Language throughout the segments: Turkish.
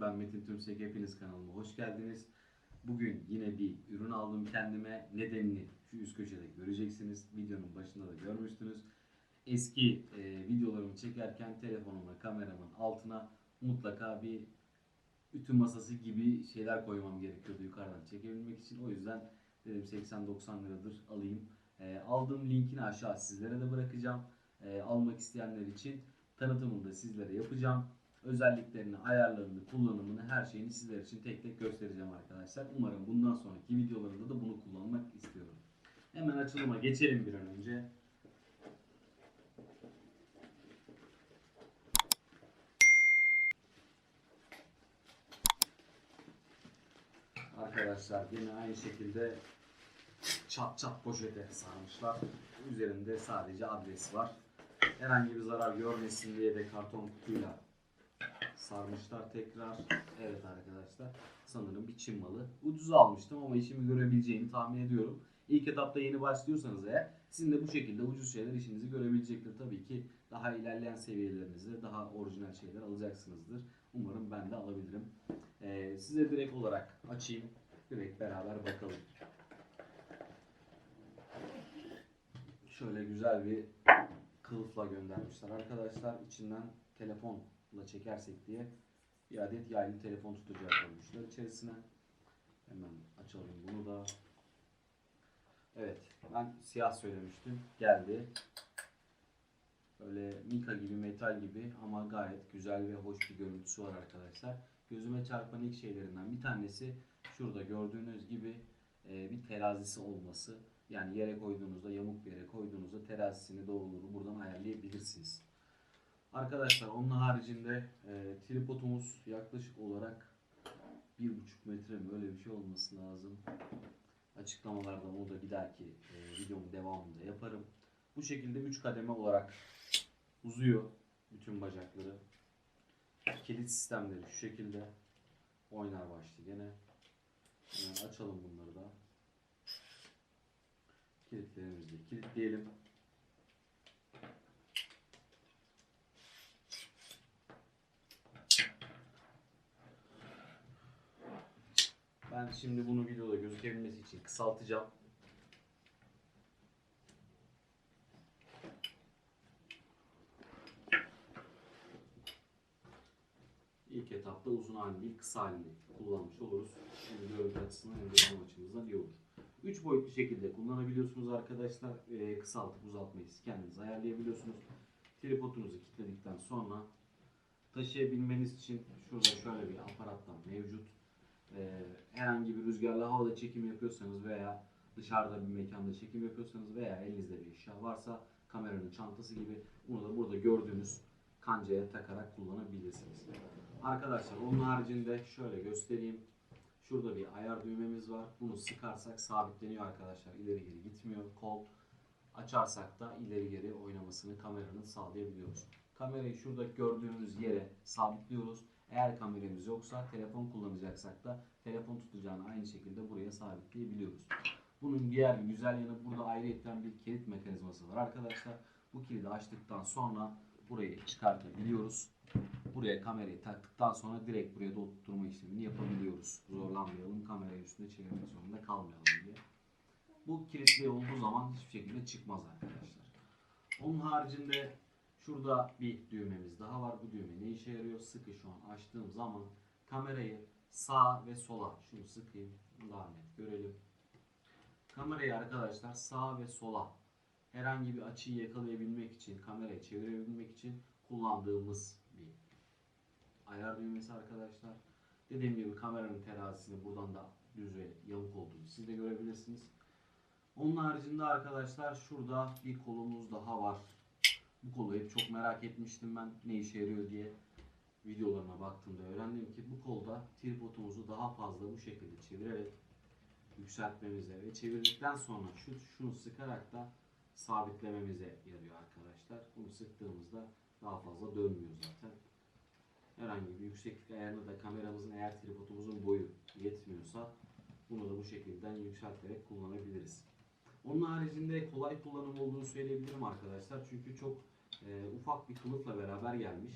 ben Metin Tümsek. Hepiniz kanalıma hoş geldiniz. Bugün yine bir ürün aldım kendime. Nedenini şu üst köşede göreceksiniz. Videonun başında da görmüştünüz. Eski e, videolarımı çekerken telefonuma, kameramın altına mutlaka bir ütü masası gibi şeyler koymam gerekiyordu yukarıdan çekebilmek için. O yüzden dedim 80-90 liradır alayım. E, aldığım linkini aşağı sizlere de bırakacağım. E, almak isteyenler için tanıtımını da sizlere yapacağım. Özelliklerini, ayarlarını, kullanımını, her şeyini sizler için tek tek göstereceğim arkadaşlar. Umarım bundan sonraki videolarımda da bunu kullanmak istiyorum. Hemen açılıma geçelim bir an önce. Arkadaşlar yine aynı şekilde çat çat poşete sarmışlar. Üzerinde sadece adres var. Herhangi bir zarar görmesin diye de karton kutuyla sarmışlar tekrar. Evet arkadaşlar sanırım bir Çin malı. Ucuz almıştım ama işimi görebileceğini tahmin ediyorum. İlk etapta yeni başlıyorsanız eğer sizin de bu şekilde ucuz şeyler işinizi görebilecektir. Tabii ki daha ilerleyen seviyelerinizde daha orijinal şeyler alacaksınızdır. Umarım ben de alabilirim. Ee, size direkt olarak açayım. Direkt beraber bakalım. Şöyle güzel bir kılıfla göndermişler arkadaşlar. İçinden telefonla çekersek diye bir adet yaylı telefon tutacağı koymuşlar içerisine. Hemen açalım bunu da. Evet ben siyah söylemiştim. Geldi. Böyle mika gibi metal gibi ama gayet güzel ve hoş bir görüntüsü var arkadaşlar. Gözüme çarpan ilk şeylerinden bir tanesi şurada gördüğünüz gibi e, bir terazisi olması. Yani yere koyduğunuzda, yamuk bir yere koyduğunuzda terazisini doğruluğunu buradan ayarlayabilirsiniz. Arkadaşlar onun haricinde e, tripodumuz yaklaşık olarak 1,5 metre mi öyle bir şey olması lazım. Açıklamalarda onu da bir dahaki e, videomun devamında yaparım. Bu şekilde 3 kademe olarak uzuyor bütün bacakları. Kilit sistemleri şu şekilde. Oynar başlı gene. Hemen açalım bunları da. Kilitlerimizi kilitleyelim. Ben şimdi bunu videoda gözükebilmesi için kısaltacağım. İlk etapta uzun halini değil kısa halini kullanmış oluruz. Hem görüntü açısından hem de bizim açımızdan iyi olur. Üç boyutlu şekilde kullanabiliyorsunuz arkadaşlar. Ee, kısaltıp uzatmayı kendiniz ayarlayabiliyorsunuz. Tripodunuzu kilitledikten sonra taşıyabilmeniz için şurada şöyle bir aparatlar mevcut. Ee, herhangi bir rüzgarlı havada çekim yapıyorsanız veya dışarıda bir mekanda çekim yapıyorsanız veya elinizde bir eşya varsa kameranın çantası gibi bunu da burada gördüğünüz kancaya takarak kullanabilirsiniz. Arkadaşlar onun haricinde şöyle göstereyim. Şurada bir ayar düğmemiz var. Bunu sıkarsak sabitleniyor arkadaşlar. İleri geri gitmiyor. Kol açarsak da ileri geri oynamasını kameranın sağlayabiliyoruz. Kamerayı şurada gördüğünüz yere sabitliyoruz. Eğer kameramız yoksa telefon kullanacaksak da telefon tutacağını aynı şekilde buraya sabitleyebiliyoruz. Bunun diğer bir güzel yanı burada ayrıyetten bir kilit mekanizması var arkadaşlar. Bu kilidi açtıktan sonra burayı çıkartabiliyoruz. Buraya kamerayı taktıktan sonra direkt buraya da oturtma işlemini yapabiliyoruz. Zorlanmayalım, kamerayı üstünde çevirmek zorunda kalmayalım diye. Bu kilitli olduğu zaman hiçbir şekilde çıkmaz arkadaşlar. Onun haricinde şurada bir düğmemiz daha var. Bu düğme ne işe yarıyor? Sıkı şu an açtığım zaman kamerayı sağa ve sola şunu sıkayım daha net görelim. Kamerayı arkadaşlar sağa ve sola herhangi bir açıyı yakalayabilmek için, kamerayı çevirebilmek için kullandığımız bir ayar düğmesi arkadaşlar. Dediğim gibi kameranın terazisini buradan da düz ve yamuk olduğunu siz de görebilirsiniz. Onun haricinde arkadaşlar şurada bir kolumuz daha var. Bu kolu hep çok merak etmiştim ben ne işe yarıyor diye videolarına baktığımda öğrendim ki bu kolda tripodumuzu daha fazla bu şekilde çevirerek yükseltmemize ve çevirdikten sonra şu şunu sıkarak da sabitlememize yarıyor arkadaşlar. Bunu sıktığımızda daha fazla dönmüyor zaten. Herhangi bir yükseklik ayarında da kameramızın eğer tripodumuzun boyu yetmiyorsa bunu da bu şekilde yükselterek kullanabiliriz. Onun haricinde kolay kullanım olduğunu söyleyebilirim arkadaşlar. Çünkü çok e, ufak bir kılıfla beraber gelmiş.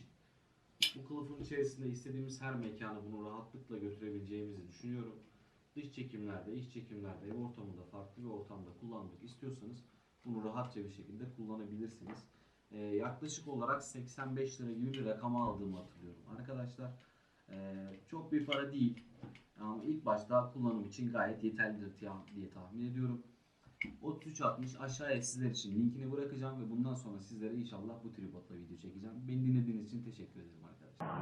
Bu kılıfın içerisinde istediğimiz her mekana bunu rahatlıkla götürebileceğimizi düşünüyorum. Dış çekimlerde, iç çekimlerde, ev ortamında, farklı bir ortamda kullanmak istiyorsanız bunu rahatça bir şekilde kullanabilirsiniz. Ee, yaklaşık olarak 85 lira gibi bir rakama aldığımı hatırlıyorum. Arkadaşlar ee, çok bir para değil. Ama ilk başta kullanım için gayet yeterlidir diye tahmin ediyorum. 3360 aşağıya sizler için linkini bırakacağım ve bundan sonra sizlere inşallah bu tripodla video çekeceğim. Beni dinlediğiniz için teşekkür ederim arkadaşlar.